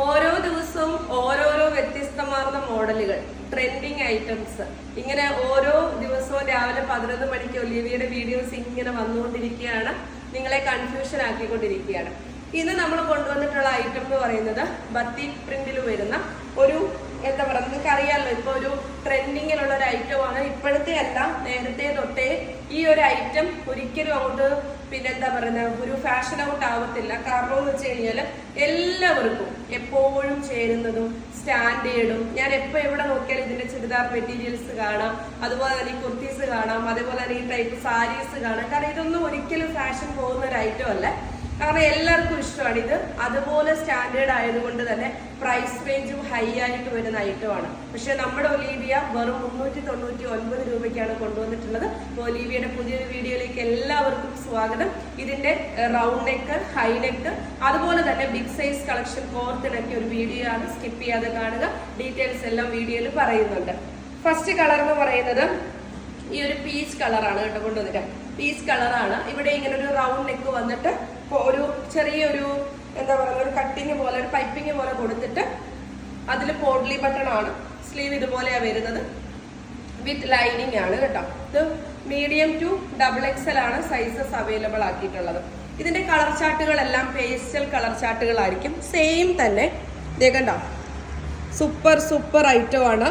ഓരോ ദിവസവും ഓരോരോ വ്യത്യസ്തമാർന്ന മോഡലുകൾ ട്രെൻഡിങ് ഐറ്റംസ് ഇങ്ങനെ ഓരോ ദിവസവും രാവിലെ പതിനൊന്ന് മണിക്ക് ഒലിവിയുടെ വീഡിയോസ് ഇങ്ങനെ വന്നുകൊണ്ടിരിക്കുകയാണ്. നിങ്ങളെ കൺഫ്യൂഷൻ ആക്കിക്കൊണ്ടിരിക്കുകയാണ്. ഇന്ന് നമ്മൾ കൊണ്ടുവന്നിട്ടുള്ള ഐറ്റം എന്ന് പറയുന്നത് ബത്തി പ്രിന്റിൽ വരുന്ന ഒരു എന്താ പറയുക നിങ്ങൾക്ക് അറിയാമല്ലോ ഇപ്പോൾ ഒരു ട്രെൻഡിങ്ങിലുള്ള ഒരു ഐറ്റമാണ് ഇപ്പോഴത്തെ അല്ല നേരത്തെ തൊട്ടേ ഈ ഒരു ഐറ്റം ഒരിക്കലും അങ്ങോട്ട് പിന്നെന്താ പറയുന്നത് ഒരു ഫാഷൻ ഔട്ട് ആവത്തില്ല. കാരണം എന്ന് വെച്ച് കഴിഞ്ഞാൽ എല്ലാവർക്കും എപ്പോഴും ചേരുന്നതും സ്റ്റാൻഡേർഡും ഞാൻ എപ്പോൾ എവിടെ നോക്കിയാലും ഇതിന്റെ ചുരിദാർ മെറ്റീരിയൽസ് കാണാം അതുപോലെ തന്നെ ഈ കുർത്തീസ് കാണാം അതേപോലെ തന്നെ ഈ ടൈപ്പ് സാരീസ് കാണാം. കാരണം ഇതൊന്നും ഒരിക്കലും ഫാഷൻ പോകുന്ന ഒരു ഐറ്റം അല്ല. കാരണം എല്ലാവർക്കും ഇഷ്ടമാണ് ഇത്. അതുപോലെ സ്റ്റാൻഡേർഡ് ആയതുകൊണ്ട് തന്നെ പ്രൈസ് റേഞ്ചും ഹൈ ആയിട്ട് വരുന്ന ഐറ്റമാണ് പക്ഷെ നമ്മുടെ ഒലീവിയ വെറും മുന്നൂറ്റി തൊണ്ണൂറ്റി ഒൻപത് രൂപയ്ക്കാണ് കൊണ്ടുവന്നിട്ടുള്ളത്. അപ്പോൾ ഒലീവിയയുടെ പുതിയൊരു വീഡിയോയിലേക്ക് എല്ലാവർക്കും സ്വാഗതം. ഇതിന്റെ റൗണ്ട് നെക്ക് ഹൈ നെക്ക് അതുപോലെ തന്നെ ബിഗ് സൈസ് കളക്ഷൻ കോർത്തിണക്കിയ ഒരു വീഡിയോ ആണ്. സ്കിപ്പ് ചെയ്യാതെ കാണുക. ഡീറ്റെയിൽസ് എല്ലാം വീഡിയോയിൽ പറയുന്നുണ്ട്. ഫസ്റ്റ് കളർ എന്ന് പറയുന്നത് ഈ ഒരു പീച്ച് കളറാണ് കേട്ടോ കൊണ്ടുവന്നിട്ട്. പീച്ച് കളറാണ് ഇവിടെ ഇങ്ങനെ ഒരു റൗണ്ട് നെക്ക് വന്നിട്ട് ഒരു ചെറിയൊരു എന്താ പറയുക ഒരു കട്ടിങ് പോലെ ഒരു പൈപ്പിംഗ് പോലെ കൊടുത്തിട്ട് അതിൽ പോഡ്ലി ബട്ടൺ ആണ്. സ്ലീവ് ഇതുപോലെയാണ് വരുന്നത്. വിത്ത് ലൈനിങ് ആണ് കേട്ടോ. ഇത് മീഡിയം ടു ഡബിൾ എക്സൽ ആണ് സൈസസ് അവൈലബിൾ ആക്കിയിട്ടുള്ളത്. ഇതിന്റെ കളർ ചാർട്ടുകളെല്ലാം പേസ്റ്റൽ കളർ ചാർട്ടുകളായിരിക്കും. സെയിം തന്നെ. കണ്ടോ? സൂപ്പർ സൂപ്പർ ഐറ്റം ആണ്.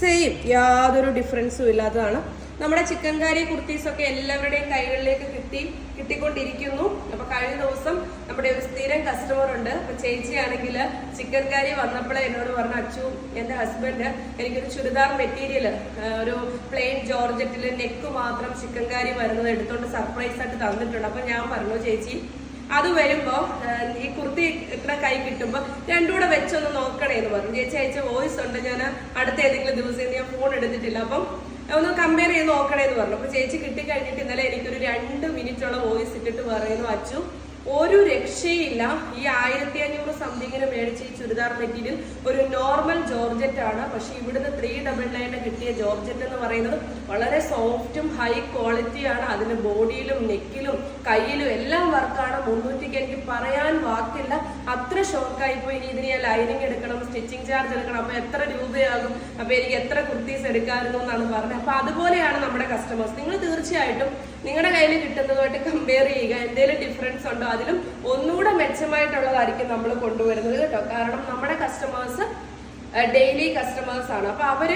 സെയിം യാതൊരു ഡിഫറൻസും ഇല്ലാത്തതാണ്. നമ്മുടെ ചിക്കൻ കാരി കുർത്തീസ് ഒക്കെ എല്ലാവരുടെയും കൈകളിലേക്ക് കിട്ടി കിട്ടിക്കൊണ്ടിരിക്കുന്നു. അപ്പൊ കഴിഞ്ഞ ദിവസം നമ്മുടെ ഒരു സ്ഥിരം കസ്റ്റമർ ഉണ്ട്. അപ്പൊ ചേച്ചിയാണെങ്കിൽ ചിക്കൻ കാരി വന്നപ്പോഴേ എന്നോട് പറഞ്ഞു അച്ചു എന്റെ ഹസ്ബൻഡ് എനിക്കൊരു ചുരിദാർ മെറ്റീരിയൽ ഒരു പ്ലെയിൻ ജോർജറ്റിൽ നെക്ക് മാത്രം ചിക്കൻ കാരി വരുന്നത് എടുത്തോണ്ട് സർപ്രൈസ് ആയിട്ട് തന്നിട്ടുണ്ട്. അപ്പൊ ഞാൻ പറഞ്ഞു ചേച്ചി അത് വരുമ്പോ ഈ കുർത്തി ഇത്ര കൈ കിട്ടുമ്പോ രണ്ടുകൂടെ വെച്ചൊന്ന് നോക്കണേ എന്ന് പറഞ്ഞു. ചേച്ചി അയച്ച വോയിസ് ഉണ്ട്. ഞാൻ അടുത്ത ഏതെങ്കിലും ദിവസം ഞാൻ ഫോൺ എടുത്തിട്ടില്ല. അപ്പം ഒന്ന് കമ്പയർ ചെയ്ത് നോക്കണേ എന്ന് പറഞ്ഞു. അപ്പൊ ചേച്ചി കിട്ടിക്കഴിഞ്ഞിട്ട് ഇന്നലെ എനിക്കൊരു രണ്ട് മിനിറ്റുള്ള വോയിസ് ഇട്ടിട്ട് പറയുന്നു അച്ചു ഒരു രക്ഷയില്ല. ഈ ആയിരത്തി അഞ്ഞൂറ് സംതിങ്ങിന് മേടിച്ച ഈ ചുരിദാർ മെറ്റീരിയൽ ഒരു നോർമൽ ജോർജറ്റ് ആണ്. പക്ഷേ ഇവിടുന്ന് ത്രീ ഡബിൾ നയന് കിട്ടിയ ജോർജറ്റ് എന്ന് പറയുന്നത് വളരെ സോഫ്റ്റും ഹൈ ക്വാളിറ്റിയാണ് അതിന് ബോഡിയിലും നെക്കിലും കയ്യിലും എല്ലാം വർക്കാണ് മുന്നൂറ്റിക്ക് എനിക്ക് പറയാൻ വാക്കില്ല. അത്ര ഷോക്കായി പോയി. ഇനി ഇതിന് ഞാൻ ലൈനിങ് എടുക്കണം സ്റ്റിച്ചിങ് ചാർജ് എടുക്കണം. അപ്പൊ എത്ര രൂപയാകും? അപ്പൊ എനിക്ക് എത്ര കുർത്തീസ് എടുക്കാമായിരുന്നു എന്നാണ് പറഞ്ഞത്. അപ്പൊ അതുപോലെയാണ് നമ്മുടെ കസ്റ്റമേഴ്സ് നിങ്ങൾ തീർച്ചയായിട്ടും നിങ്ങളുടെ കയ്യിൽ കിട്ടുന്നതുമായിട്ട് കമ്പയർ ചെയ്യുക. എന്തെങ്കിലും ഡിഫറൻസ് ഉണ്ടോ? അതിലും ഒന്നുകൂടെ മെച്ചമായിട്ടുള്ളതായിരിക്കും നമ്മൾ കൊണ്ടുവരുന്നത് കേട്ടോ. കാരണം നമ്മുടെ കസ്റ്റമേഴ്സ് ഡെയിലി കസ്റ്റമേഴ്സ് ആണ്. അപ്പൊ അവർ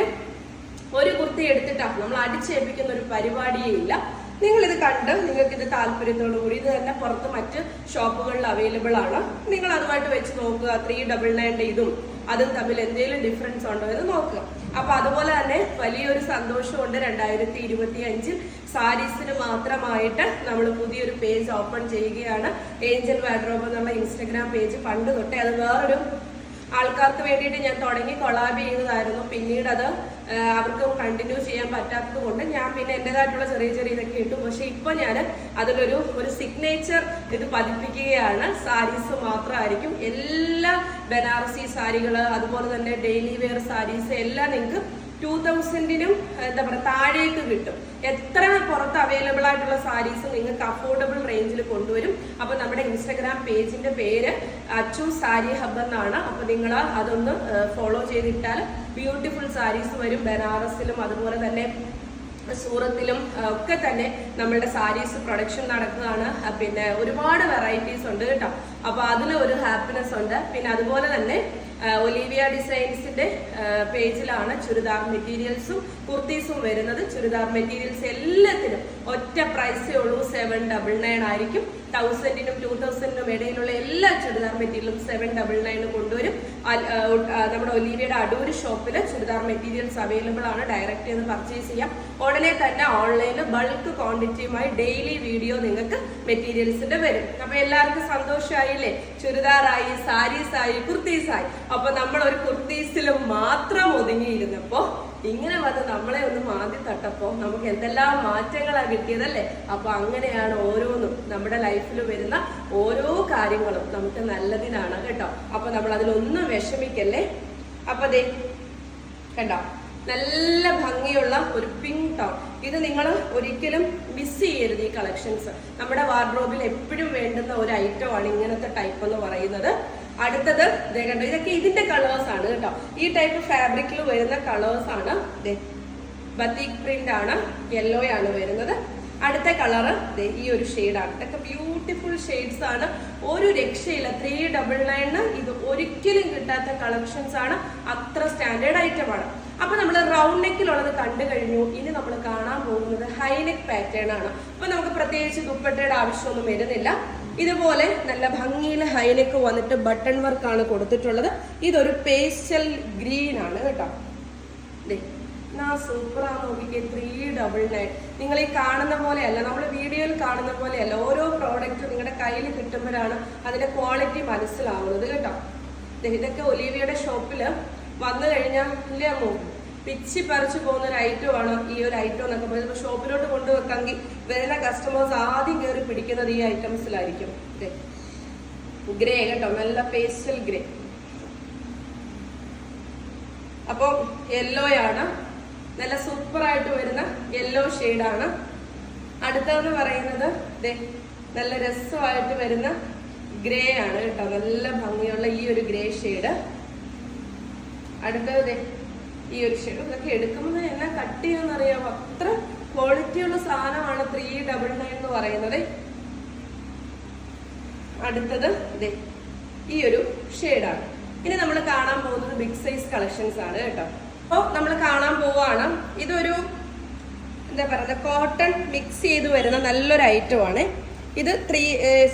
ഒരു കുർത്തി എടുത്തിട്ടാ നമ്മൾ അടിച്ചേൽപ്പിക്കുന്ന ഒരു പരിപാടിയേ ഇല്ല. നിങ്ങൾ ഇത് കണ്ട് നിങ്ങൾക്ക് ഇത് താല്പര്യത്തോടു കൂടി ഇത് തന്നെ പുറത്ത് മറ്റ് ഷോപ്പുകളിൽ അവൈലബിൾ ആണ്. നിങ്ങൾ അതുമായിട്ട് വെച്ച് നോക്കുക. ത്രീ ഡബിൾ നയന്റെ ഇതും അതും തമ്മിൽ എന്തെങ്കിലും ഡിഫറൻസ് ഉണ്ടോ എന്ന് നോക്കുക. അപ്പൊ അതുപോലെ തന്നെ വലിയൊരു സന്തോഷമുണ്ട് രണ്ടായിരത്തി ഇരുപത്തി അഞ്ചിൽ സാരീസിന് മാത്രമായിട്ട് നമ്മൾ പുതിയൊരു പേജ് ഓപ്പൺ ചെയ്യുകയാണ്. ഏഞ്ചൽ വാഡ്രോബ് എന്നുള്ള ഇൻസ്റ്റഗ്രാം പേജ് പണ്ട് തൊട്ടേ അത് വേറൊരു ആൾക്കാർക്ക് വേണ്ടിയിട്ട് ഞാൻ തുടങ്ങി കൊളാബ് ചെയ്തതായിരുന്നു. പിന്നീട് അത് അവർക്കും കണ്ടിന്യൂ ചെയ്യാൻ പറ്റാത്തത് കൊണ്ട് ഞാൻ പിന്നെ എന്റെതായിട്ടുള്ള ചെറിയ ചെറിയ ഇതൊക്കെ ഇട്ടു. പക്ഷെ ഇപ്പൊ ഞാൻ അതിലൊരു ഒരു സിഗ്നേച്ചർ ഇത് പതിപ്പിക്കുകയാണ്. സാരീസ് മാത്രമായിരിക്കും. എല്ലാ ബനാറസി സാരികൾ അതുപോലെ തന്നെ ഡെയിലി വെയർ സാരീസ് എല്ലാം നിങ്ങൾക്ക് ടൂ തൗസൻഡിനും എന്താ പറയുക താഴേക്ക് കിട്ടും. എത്ര അവൈലബിൾ ആയിട്ടുള്ള സാരീസ് നിങ്ങൾക്ക് അഫോർഡബിൾ റേഞ്ചിൽ കൊണ്ടുവരും. അപ്പൊ നമ്മുടെ ഇൻസ്റ്റഗ്രാം പേജിന്റെ പേര് അച്ചു സാരി ഹബ് എന്നാണ്. അപ്പൊ നിങ്ങൾ അതൊന്ന് ഫോളോ ചെയ്തിട്ടാൽ ബ്യൂട്ടിഫുൾ സാരീസ് വരും. ബനാറസിലും അതുപോലെ തന്നെ സൂറത്തിലും ഒക്കെ തന്നെ നമ്മളുടെ സാരീസ് പ്രൊഡക്ഷൻ നടക്കുകയാണ് പിന്നെ ഒരുപാട് വെറൈറ്റീസ് ഉണ്ട് കേട്ടോ. അപ്പൊ അതിൽ ഒരു ഹാപ്പിനെസ് ഉണ്ട്. പിന്നെ അതുപോലെ തന്നെ ഒലീവിയ ഡിസൈൻസിന്റെ പേജിലാണ് ചുരിദാർ മെറ്റീരിയൽസും കുർത്തീസും വരുന്നത്. ചുരിദാർ മെറ്റീരിയൽസ് എല്ലാത്തിനും ഒറ്റ പ്രൈസേ ഉള്ളൂ. സെവൻ ഡബിൾ നയൻ ആയിരിക്കും. തൗസൻഡിനും ടൂ തൗസൻഡിനും ഇടയിലുള്ള എല്ലാ ചുരിദാർ മെറ്റീരിയലും സെവൻ ഡബിൾ നയൻ കൊണ്ടുവരും. നമ്മുടെ ഒലീവിയുടെ അടൂർ ഷോപ്പിൽ ചുരിദാർ മെറ്റീരിയൽസ് അവൈലബിൾ ആണ്. ഡയറക്റ്റ് ചെയ്ത് പർച്ചേസ് ചെയ്യാം. ഉടനെ തന്നെ ഓൺലൈനിൽ ബൾക്ക് ക്വാണ്ടിറ്റിയുമായി ഡെയിലി വീഡിയോ നിങ്ങൾക്ക് മെറ്റീരിയൽസിന്റെ വരും. അപ്പൊ എല്ലാവർക്കും സന്തോഷമായില്ലേ ചുരിദാറായി സാരീസായി കുർത്തീസായി. അപ്പൊ നമ്മൾ ഒരു കുർത്തീസിൽ മാത്രം ഒതുങ്ങിയിരുന്നപ്പോ ഇങ്ങനെ വന്ന് നമ്മളെ ഒന്ന് മാറ്റി തട്ടപ്പോ നമുക്ക് എന്തെല്ലാം മാറ്റങ്ങളാണ് കിട്ടിയതല്ലേ അപ്പൊ അങ്ങനെയാണ് ഓരോന്നും നമ്മുടെ ലൈഫിൽ വരുന്ന ഓരോ കാര്യങ്ങളും നമുക്ക് നല്ലതിനാണ് കേട്ടോ. അപ്പൊ നമ്മൾ അതിലൊന്നും വിഷമിക്കല്ലേ? അപ്പൊ അതെ കണ്ടോ? നല്ല ഭംഗിയുള്ള ഒരു പിങ്ക് ടോൺ ഇത് നിങ്ങൾ ഒരിക്കലും മിസ് ചെയ്യരുത് ഈ കളക്ഷൻസ് നമ്മുടെ വാർഡ്രോബിൽ എപ്പോഴും വേണ്ടുന്ന ഒരു ഐറ്റം ആണ് ഇങ്ങനത്തെ ടൈപ്പ് എന്ന് പറയുന്നത്. അടുത്തത് ദേ കണ്ടോ ഇതൊക്കെ ഇതിന്റെ കളേഴ്സ് ആണ് കേട്ടോ. ഈ ടൈപ്പ് ഫാബ്രിക്കിൽ വരുന്ന കളേഴ്സ് ആണ് ബത്തീക് പ്രിന്റ് ആണ് യെല്ലോ ആണ് വരുന്നത്. അടുത്ത കളറ് ഈ ഒരു ഷെയ്ഡാണ് ഇതൊക്കെ ബ്യൂട്ടിഫുൾ ഷെയ്ഡ്സ് ആണ്. ഒരു രക്ഷയില്ല ത്രീ ഡബിൾ നയന് ഇത് ഒരിക്കലും കിട്ടാത്ത കളക്ഷൻസ് ആണ്. അത്ര സ്റ്റാൻഡേർഡ് ഐറ്റം ആണ്. അപ്പൊ നമ്മൾ റൗണ്ട് നെക്കിലുള്ളത് കണ്ടു കഴിഞ്ഞു. ഇനി നമ്മൾ കാണാൻ പോകുന്നത് ഹൈനെക് പാറ്റേൺ ആണ്. അപ്പൊ നമുക്ക് പ്രത്യേകിച്ച് ദുപ്പട്ടയുടെ ആവശ്യമൊന്നും വരുന്നില്ല. ഇതുപോലെ നല്ല ഭംഗിയിൽ ഹൈനെക്ക് വന്നിട്ട് ബട്ടൺ വർക്ക് ആണ് കൊടുത്തിട്ടുള്ളത്. ഇതൊരു പേസ്റ്റൽ ഗ്രീൻ ആണ് കേട്ടോ. ദേ, എന്നാ സൂപ്പറാ നോക്കിക്കേ ത്രീ ഡബിൾ നയൻ നിങ്ങൾ ഈ കാണുന്ന പോലെയല്ല നമ്മൾ വീഡിയോയിൽ കാണുന്ന പോലെയല്ല ഓരോ പ്രോഡക്റ്റും നിങ്ങളുടെ കയ്യിൽ കിട്ടുമ്പോഴാണ് അതിന്റെ ക്വാളിറ്റി മനസ്സിലാവുന്നത് കേട്ടോ. ഇതൊക്കെ ഒലീവിയുടെ ഷോപ്പിൽ വന്നു കഴിഞ്ഞാൽ ഇല്ലേ പിച്ചി പറിച്ചു പോകുന്ന ഒരു ഐറ്റം ആണ് ഈ ഒരു ഐറ്റം എന്നൊക്കെ പറയുന്നത്. ഷോപ്പിലോട്ട് കൊണ്ടുവെക്കാമെങ്കിൽ വരുന്ന കസ്റ്റമേഴ്സ് ആദ്യം കയറി പിടിക്കുന്നത് ഈ ഐറ്റംസിലായിരിക്കും ഗ്രേ കേട്ടോ നല്ല പേസ്റ്റൽ ഗ്രേ അപ്പോൾ യെല്ലോ ആണ്. നല്ല സൂപ്പർ ആയിട്ട് വരുന്ന യെല്ലോ ആണ്. അടുത്തതെന്ന് പറയുന്നത് നല്ല രസമായിട്ട് വരുന്ന ഗ്രേ ആണ് കേട്ടോ. നല്ല ഭംഗിയുള്ള ഈ ഒരു ഗ്രേ ഷെയ്ഡ് അടുത്തത് ഈ ഒരു ഷെയ്ഡ് ഇതൊക്കെ എടുക്കുമ്പോൾ എല്ലാം കട്ട് ചെയ്യാന്ന് അറിയാമോ അത്ര ക്വാളിറ്റിയുള്ള സാധനമാണ് ത്രീ ഡബിൾ നയൻ എന്ന് പറയുന്നത്. അടുത്തത് ഇതേ ഈ ഒരു ഷെയ്ഡാണ്. ഇനി നമ്മൾ കാണാൻ പോകുന്നത് ബിഗ് സൈസ് കളക്ഷൻസ് ആണ് കേട്ടോ. അപ്പോൾ നമ്മൾ കാണാൻ പോവാണ്. ഇതൊരു എന്താ പറയുക കോട്ടൺ മിക്സ് ചെയ്ത് വരുന്ന നല്ലൊരു ഐറ്റം ആണ്. ഇത് ത്രീ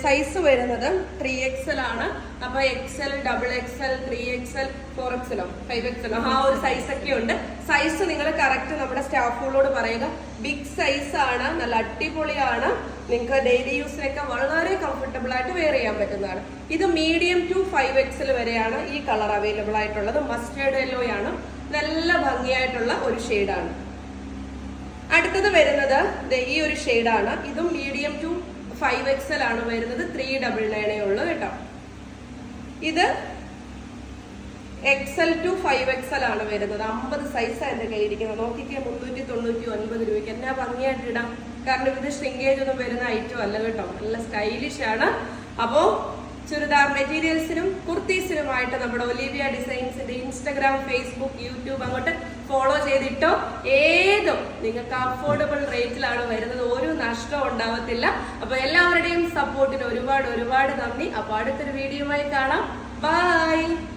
സൈസ് വരുന്നത് ത്രീ എക്സൽ ആണ്. അപ്പൊ XL double XL three XL four എക്സലോ five എക്സലോ ആ ഒരു സൈസ് ഒക്കെ ഉണ്ട്. സൈസ് നിങ്ങൾ കറക്റ്റ് നമ്മുടെ സ്റ്റാഫുകളോട് പറയുക. ബിഗ് സൈസ് ആണ് നല്ല അടിപൊളിയാണ്. നിങ്ങൾക്ക് ഡെയിലി യൂസിനൊക്കെ വളരെ കംഫർട്ടബിൾ ആയിട്ട് വെയർ ചെയ്യാൻ പറ്റുന്നതാണ്. ഇത് മീഡിയം ടു ഫൈവ് എക്സൽ വരെയാണ് ഈ കളർ അവൈലബിൾ ആയിട്ടുള്ളത്. മസ്റ്റേർഡ് യെല്ലോ ആണ്. നല്ല ഭംഗിയായിട്ടുള്ള ഒരു ഷെയ്ഡാണ് അടുത്തത് വരുന്നത് ഈ ഒരു ഷെയ്ഡാണ് ഇതും മീഡിയം ടു ഫൈവ് എക്സൽ ആണ് വരുന്നത് ത്രീ ഡബിൾ നയനേ ഉള്ളൂ കേട്ടോ. ഇത് എക്സൽ ടു ഫൈവ് എക്സൽ ആണ് വരുന്നത്. അമ്പത് സൈസാണ് എന്റെ കയ്യിൽ ഇരിക്കുന്നത് നോക്കിക്കേ മുന്നൂറ്റി തൊണ്ണൂറ്റി ഒൻപത് രൂപയ്ക്ക്. എന്നാ ഭംഗിയായിട്ട് ഇടാം. കാരണം ഇത് ഷ്രിങ്കേജ് ഒന്നും വരുന്ന ഐറ്റം അല്ല കേട്ടോ. നല്ല സ്റ്റൈലിഷ് ആണ്. അപ്പോ ചുരിദാർ മെറ്റീരിയൽസിനും കുർത്തീസിനുമായിട്ട് നമ്മുടെ ഒലീവിയ ഡിസൈൻസിന്റെ ഇൻസ്റ്റഗ്രാം ഫേസ്ബുക്ക് യൂട്യൂബ് അങ്ങോട്ട് ഫോളോ ചെയ്തിട്ടോ? ഏതും. നിങ്ങൾക്ക് അഫോർഡബിൾ റേറ്റിലാണ് വരുന്നത്. ഒരു നഷ്ടവും ഉണ്ടാവത്തില്ല. അപ്പൊ എല്ലാവരുടെയും സപ്പോർട്ടിന് ഒരുപാട് ഒരുപാട് നന്ദി. അപ്പൊ അടുത്തൊരു ആയി കാണാം. ബൈ